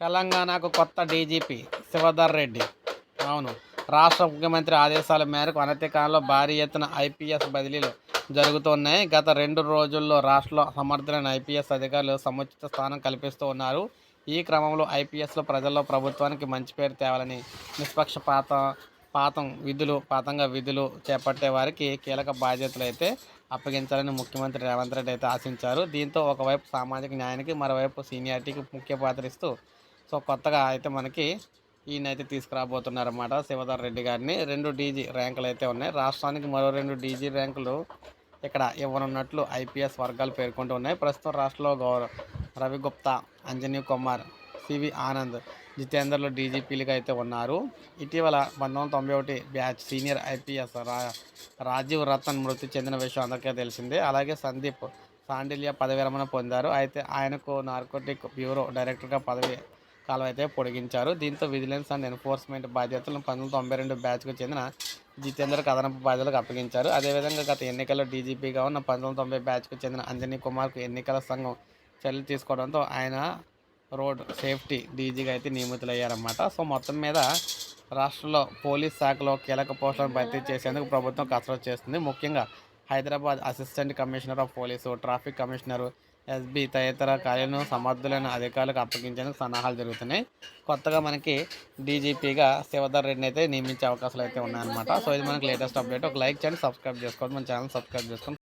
తెలంగాణకు కొత్త డీజీపీ శివధర్ రెడ్డి. అవును రాష్ట్ర ముఖ్యమంత్రి ఆదేశాల మేరకు అనతి కాలంలో భారీ ఎత్తున ఐపీఎస్ బదిలీలు జరుగుతున్నాయి. గత రెండు రోజుల్లో రాష్ట్రంలో సమర్థులైన ఐపీఎస్ అధికారులు సముచిత స్థానం కల్పిస్తూ ఉన్నారు. ఈ క్రమంలో ఐపీఎస్లో ప్రజల్లో ప్రభుత్వానికి మంచి పేరు తేవాలని నిష్పక్షపాత పాతం విధులు పాతంగా విధులు చేపట్టే వారికి కీలక బాధ్యతలు అయితే అప్పగించాలని ముఖ్యమంత్రి రేవంత్ రెడ్డి అయితే ఆశించారు. దీంతో ఒకవైపు సామాజిక న్యాయానికి మరోవైపు సీనియారిటీకి ముఖ్య పాత్ర ఇస్తూ సో కొత్తగా అయితే మనకి ఈయన అయితే తీసుకురాబోతున్నారన్నమాట శివధర్ రెడ్డి గారిని. రెండు డీజీ ర్యాంకులు అయితే ఉన్నాయి. రాష్ట్రానికి మరో రెండు డీజీ ర్యాంకులు ఇక్కడ ఇవ్వనున్నట్లు ఐపీఎస్ వర్గాలు పేర్కొంటూ ఉన్నాయి. ప్రస్తుతం రాష్ట్రంలో గౌరవ్ రవిగుప్తా అంజనీ కుమార్ సివి ఆనంద్ జితేందర్లు డీజీపీలుగా అయితే ఉన్నారు. ఇటీవల పంతొమ్మిది తొంభై ఒకటి బ్యాచ్ సీనియర్ ఐపీఎస్ రా రాజీవ్ రతన్ మృతి చెందిన విషయం అందరికీ తెలిసిందే. అలాగే సందీప్ సాండిల్య పదవి విరమణ పొందారు. అయితే ఆయనకు నార్కోటిక్ బ్యూరో డైరెక్టర్గా పదవి కాలం అయితే పొడిగించారు. దీంతో విజిలెన్స్ అండ్ ఎన్ఫోర్స్మెంట్ బాధ్యతలను పంతొమ్మిది తొంభై రెండు బ్యాచ్కు చెందిన జితేందర్ అదనపు బాధ్యతలకు అప్పగించారు. అదేవిధంగా గత ఎన్నికల్లో డీజీపీగా ఉన్న పంతొమ్మిది తొంభై బ్యాచ్కు చెందిన అంజనీ కుమార్కు ఎన్నికల సంఘం చర్యలు తీసుకోవడంతో ఆయన రోడ్ సేఫ్టీ డీజీగా అయితే నియమితులయ్యారన్నమాట. సో మొత్తం మీద రాష్ట్రంలో పోలీస్ శాఖలో కీలక పోస్టులను భర్తీ చేసేందుకు ప్రభుత్వం కసరత్తు చేస్తుంది. ముఖ్యంగా Hyderabad assistant commissioner of police traffic commissioner SB తదితర కార్యాలను సమర్థులైన అధికారులకు అప్పగించేందుకు సన్నాహాలు జరుగుతున్నాయి. కొత్తగా మనకి డీజీపీగా శివధర్ రెడ్డిని అయితే నియమించే అవకాశాలు అయితే ఉన్నాయన్నమాట. సో ఇది మనకి లేటెస్ట్ అప్డేట్ ఒక లైక్ చేయండి సబ్స్క్రైబ్ చేసుకోండి మన ఛానల్ సబ్స్క్రైబ్ చేసుకోండి.